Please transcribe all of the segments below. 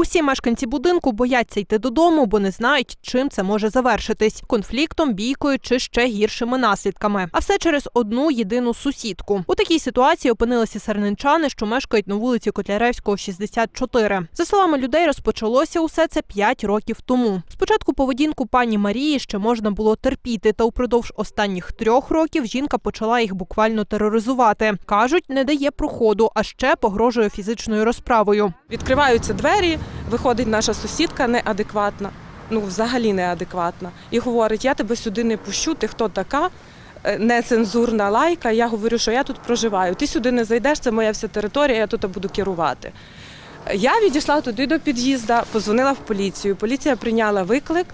Усі мешканці будинку бояться йти додому, бо не знають, чим це може завершитись конфліктом, бійкою чи ще гіршими наслідками. А все через одну єдину сусідку. У такій ситуації опинилися сарненчани, що мешкають на вулиці Котляревського, 64. За словами людей, розпочалося усе це 5 років тому. Спочатку поведінку пані Марії ще можна було терпіти, та упродовж останніх трьох років жінка почала їх буквально тероризувати. кажуть, не дає проходу, а ще погрожує фізичною розправою. Відкриваються двері, виходить наша сусідка неадекватна, ну взагалі неадекватна, і говорить: я тебе сюди не пущу, ти хто така? Е, Нецензурна лайка. Я говорю, що я тут проживаю. Ти сюди не зайдеш, це моя вся територія, я тут буду керувати. Я відійшла туди до під'їзду, позвонила в поліцію. Поліція прийняла виклик.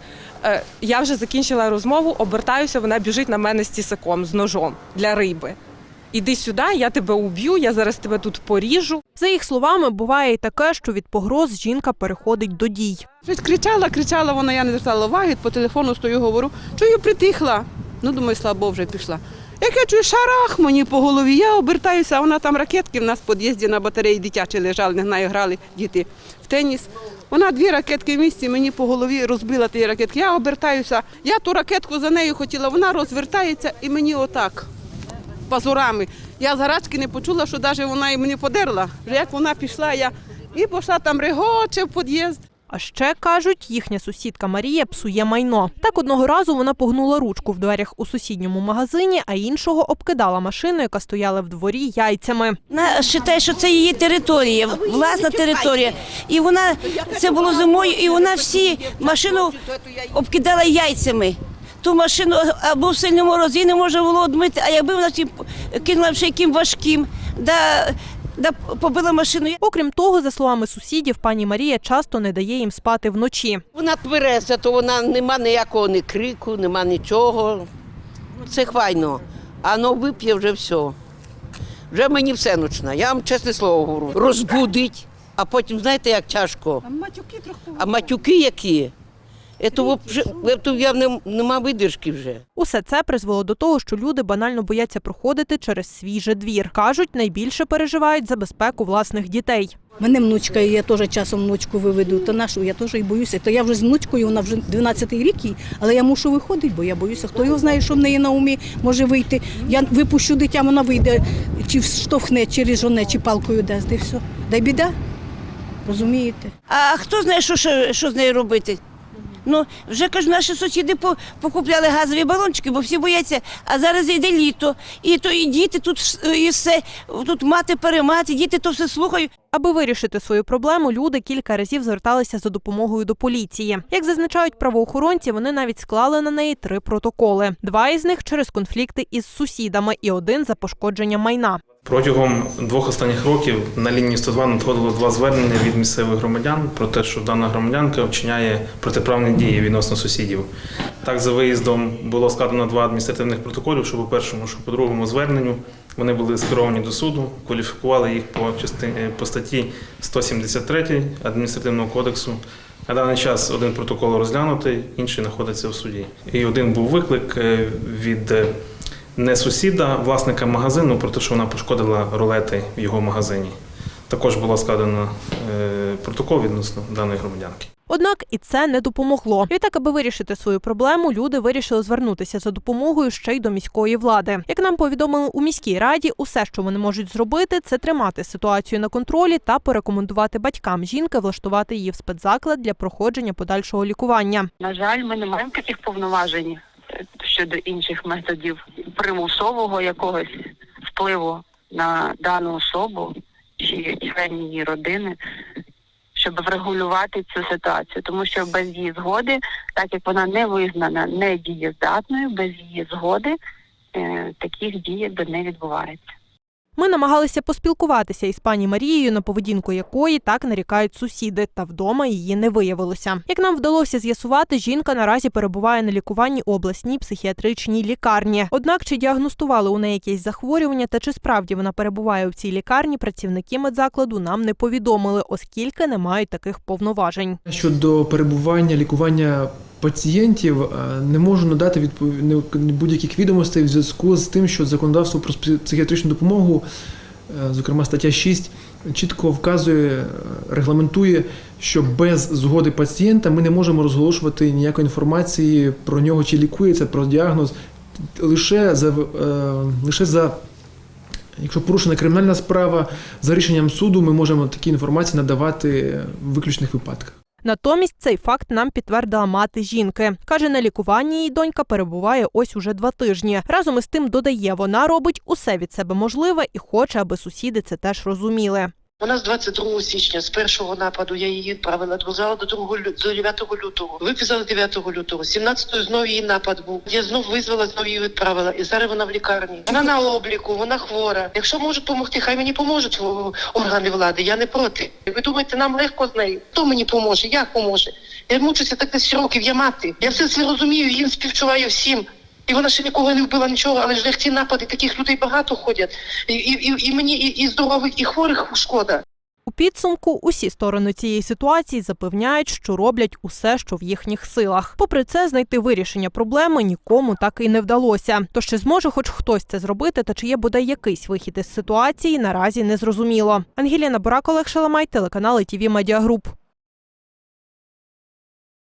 Е, Я вже закінчила розмову, обертаюся, вона біжить на мене з тісаком, з ножом для риби. Іди сюди, я тебе уб'ю, я зараз тебе тут поріжу. За їх словами, буває і таке, що від погроз жінка переходить до дій. Щось кричала, кричала вона, я не звертала уваги, по телефону стою, говорю, чую, притихла. Ну, думаю, слава Богу, вже пішла. Як я чую шарах мені по голові, я обертаюся, а вона там ракетки в нас в під'їзді на батареї дитячі лежали, не знаю, грали діти в теніс. Вона дві ракетки в місці мені по голові розбила ті ракетки. Я обертаюся, я ту ракетку за нею хотіла, вона розвертається і мені отак пазурами. Я з гарачки не почула, що навіть вона і мені подерла. Вже як вона пішла, я і пішла там регоче в під'їзд. А ще кажуть, їхня сусідка Марія псує майно. Так одного разу вона погнула ручку в дверях у сусідньому магазині, а іншого обкидала машину, яка стояла в дворі яйцями. Вона вважає, що це її територія, власна територія. І вона це було зимою, і вона всі машину обкидала яйцями. Ту машину або в сильному морозі не може було одмити, а якби вона кинула ще яким важким, да, да побила машину. Окрім того, за словами сусідів, пані Марія часто не дає їм спати вночі. Вона твереза, то вона нема ніякого ні крику, нема нічого. Це хвайно. А ну вип'є вже все. Вже мені все ночна. Я вам чесне слово говорю. Розбудить, а потім, знаєте, як тяжко. А матюки трохи. А матюки які? Це вже я не, нема видержки вже. Усе це призвело до того, що люди банально бояться проходити через свій же двір. кажуть, найбільше переживають за безпеку власних дітей. Мене внучка, і я теж часом внучку виведу, то нашу, я теж і боюся. То я вже з внучкою, вона вже 12-й рік, їй, але я мушу виходити, бо я боюся. Хто його знає, що в неї на умі може вийти. Я випущу дитя, вона вийде, чи штовхне, чи ріжоне, чи палкою дасть, і все. Дай біда. Розумієте? А хто знає, що, що, що з нею робити? Ну, вже кажу, наші сусіди покупляли газові балончики, бо всі бояться. А зараз йде літо, і то і діти тут і все, тут мати перемати, діти то все слухають. Аби вирішити свою проблему, люди кілька разів зверталися за допомогою до поліції. Як зазначають правоохоронці, вони навіть склали на неї три протоколи: два із них через конфлікти із сусідами, і один за пошкодження майна. Протягом двох останніх років на лінії 102 надходило два звернення від місцевих громадян про те, що дана громадянка вчиняє протиправні дії відносно сусідів. Так, за виїздом було складено два адміністративних протоколів, що по першому, що по другому зверненню. Вони були скеровані до суду, кваліфікували їх по частині по статті 173 адміністративного кодексу. На даний час один протокол розглянутий, інший знаходиться в суді. І один був виклик е, від е, не сусіда, власника магазину, про те, що вона пошкодила рулети в його магазині. Також було складено е, протокол відносно даної громадянки. Однак і це не допомогло. Відтак, аби вирішити свою проблему, люди вирішили звернутися за допомогою ще й до міської влади. Як нам повідомили у міській раді, усе, що вони можуть зробити, це тримати ситуацію на контролі та порекомендувати батькам жінки влаштувати її в спецзаклад для проходження подальшого лікування. На жаль, ми не маємо таких повноважень щодо інших методів примусового якогось впливу на дану особу чи членів її родини, щоб врегулювати цю ситуацію, тому що без її згоди, так як вона не визнана недієздатною, без її згоди е, таких дій би не відбувається. Ми намагалися поспілкуватися із пані Марією, на поведінку якої так нарікають сусіди, та вдома її не виявилося. Як нам вдалося з'ясувати, жінка наразі перебуває на лікуванні у обласній психіатричній лікарні. Однак чи діагностували у неї якесь захворювання та чи справді вона перебуває в цій лікарні, працівники медзакладу нам не повідомили, оскільки не мають таких повноважень. Щодо перебування, лікування пацієнтів е, не можу надати відпов- будь-яких відомостей в зв'язку з тим, що законодавство про психіатричну допомогу, е, зокрема стаття 6, чітко вказує, е, регламентує, що без згоди пацієнта ми не можемо розголошувати ніякої інформації про нього, чи лікується, про діагноз. Лише за, лише за якщо порушена кримінальна справа, за рішенням суду ми можемо такі інформації надавати в виключних випадках. Натомість цей факт нам підтвердила мати жінки. Каже, на лікуванні її донька перебуває ось уже два тижні. Разом із тим додає, вона робить усе від себе можливе і хоче, аби сусіди це теж розуміли. Вона з 22 січня, з першого нападу, я її відправила до до 2 лю- до 9 лютого. Виписали 9 лютого. 17-го знов її напад був. Я знов визвала, знов її відправила. І зараз вона в лікарні. Вона на обліку, вона хвора. Якщо можуть допомогти, хай мені поможуть органи влади. Я не проти. Ви думаєте, нам легко з нею? Хто мені поможе? Як поможе? Я мучуся так 10 років, я мати. Я все це розумію, їм співчуваю всім. І вона ще нікого не вбила нічого, але ж ці напади, таких людей багато ходять. І, і, і, мені і, і здорових, і хворих шкода. У підсумку усі сторони цієї ситуації запевняють, що роблять усе, що в їхніх силах. Попри це, знайти вирішення проблеми нікому так і не вдалося. То чи зможе хоч хтось це зробити, та чи є бодай якийсь вихід із ситуації, наразі не зрозуміло. Ангеліна Бурак, Олег Шаламай, телеканал ITV Медіагруп.